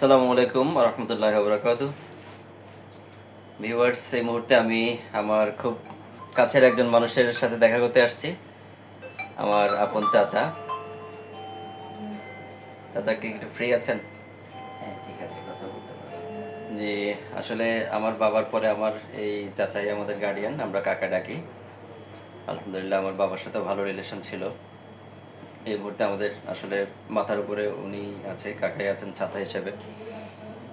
আসসালামু আলাইকুম রহমতুল্লাহ বরকাত। ভিউয়ার্স এই মুহূর্তে আমি আমার খুব কাছের একজন মানুষের সাথে দেখা করতে আসছি আমার আপন চাচা। চাচা কি একটু ফ্রি আছেন? হ্যাঁ ঠিক আছে কথা বলতে জি আসলে আমার বাবার পরে আমার এই চাচাই আমাদের গার্ডিয়ান আমরা কাকা ডাকি। আলহামদুলিল্লাহ আমার বাবার সাথে ভালো রিলেশন ছিল। এই মুহূর্তে আমাদের আসলে মাথার উপরে উনি আছে, কাকাই আছেন ছাতা হিসেবে।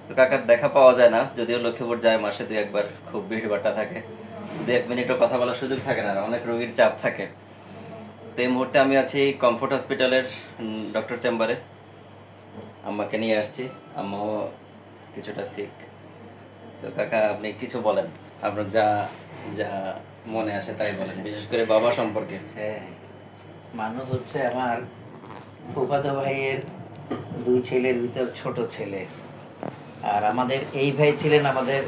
তো কাকার দেখা পাওয়া যায় না, যদিও লক্ষ্মীপুর যায় মাসে দুই একবার, খুব ভিড় বাট্টা থাকে। দু এক মিনিটও কথা বলার সুযোগ থাকে না, অনেক রোগীর চাপ থাকে। তো এই মুহূর্তে আমি আছি কমফোর্ট হসপিটালের ডক্টর চেম্বারে। আম্মাকে নিয়ে আসছি, আম্মাও কিছুটা সিক তো কাকা, আপনি কিছু বলেন, আপনার যা যা মনে আসে তাই বলেন, বিশেষ করে বাবা সম্পর্কে। হ্যাঁ মানুষ হচ্ছে আমার ফুফাতো ভাইয়ের দুই ছেলের ভিতর ছোট ছেলে। আর আমাদের এই ভাই ছিলেন আমাদের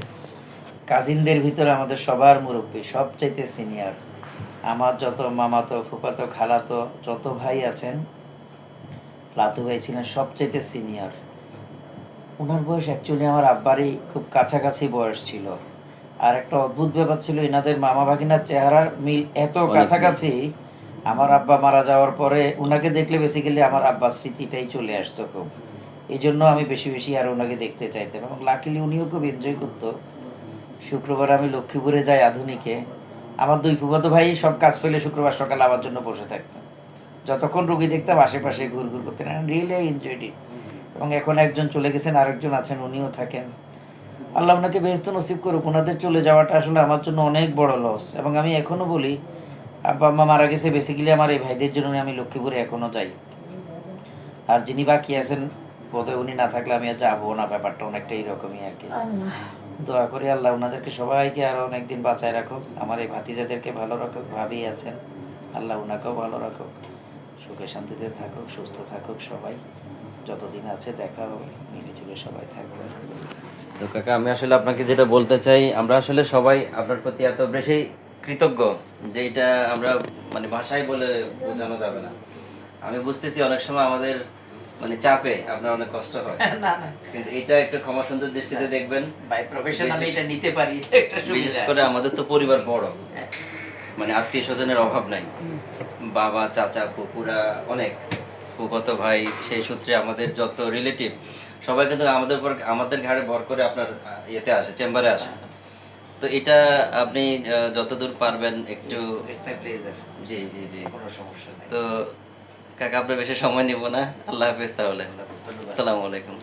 কাজিনদের ভিতরে আমাদের সবার মুরব্বী সবচাইতে সিনিয়র। আমার যত মামাতো ফুফাতো খালাতো যত ভাই আছেন লাতু ভাই ছিলেন সবচাইতে সিনিয়র। ওনার বয়স অ্যাকচুয়ালি আমার আব্বারই খুব কাছাকাছি বয়স ছিল। আর একটা অদ্ভুত ব্যাপার ছিল এনাদের মামা ভাগিনার চেহারার মিল এত কাছাকাছি আমার আব্বা মারা যাওয়ার পরে ওনাকে দেখলে বেসিক্যালি আমার আব্বার স্মৃতিটাই চলে আসতো খুব। এই জন্য আমি বেশি বেশি আর ওনাকে দেখতে চাইতাম এবং লাকিলি উনিও খুব এনজয় করতো। শুক্রবার আমি লক্ষ্মীপুরে যাই আধুনিকে। আমার দুই ফুফাতো ভাই সব কাজ ফেলে শুক্রবার সকালে আমার জন্য বসে থাকতাম যতক্ষণ রুগী দেখতাম আশেপাশে ঘুর ঘুর করতেন রিয়েলি আই এনজয়েড ইট এবং এখন একজন চলে গেছেন, আরেকজন আছেন, উনিও থাকেন। আল্লাহ ওনাকে বেহস্ত নসিব করুক, ওনাদের চলে যাওয়াটা আসলে আমার জন্য অনেক বড় লস এবং আমি এখনও বলি আব্বা আম্মা মারা গেছে বেসিক্যালি আমার এই ভাইদের জন্য আমি লক্ষ্মীপুরে এখনও যাই। আর যিনি বাকি আছেন বোধহয় উনি না থাকলে আমি আর যাব না ব্যাপারটা অনেকটা এইরকমই আর কি। দোয়া করি আল্লাহ ওনাদেরকে সবাইকে আরও অনেকদিন বাঁচায় রাখুক। আমার এই ভাতিজাদেরকে ভালো রাখুক ভাবি আছেন। আল্লাহ ওনাকেও ভালো রাখুক। সুখে শান্তিতে থাকুক সুস্থ থাকুক সবাই। যতদিন আছে দেখা হবে মিলেজুলে সবাই থাকবে। তো কাকা আমি আসলে আপনাকে যেটা বলতে চাই আমরা আসলে সবাই আপনার প্রতি এত বেশি কৃতজ্ঞ যে এটা আমরা মানে ভাষায় বলে বোঝানো যাবে না। আমি বুঝতেছি অনেক সময় আমাদের মানে চাপে আপনার অনেক কষ্ট হয়। না না কিন্তু এটা একটু ক্ষমা সুন্দর দৃষ্টিতে দেখবেন। বাই প্রফেশন আমি এটা নিতে পারি একটা বিশেষ করে আমাদের তো পরিবার বড়। হ্যাঁ। মানে আত্মীয় স্বজনের অভাব নাই। বাবা চাচা ফুপুরা অনেক। ফুফতো ভাই সেই সূত্রে আমাদের যত রিলেটিভ সবাই কিন্তু আমাদের উপর আমাদের ঘাড়ে ভর করে আপনার ইয়েতে আসে চেম্বারে আসে। তো এটা আপনি যতদূর পারবেন একটু. জি জি জি। কোনো সমস্যা নেই। তো কাকা আপনার বেশি সময় নিব না। আল্লাহ হাফেজ তাহলে। আসসালামু আলাইকুম।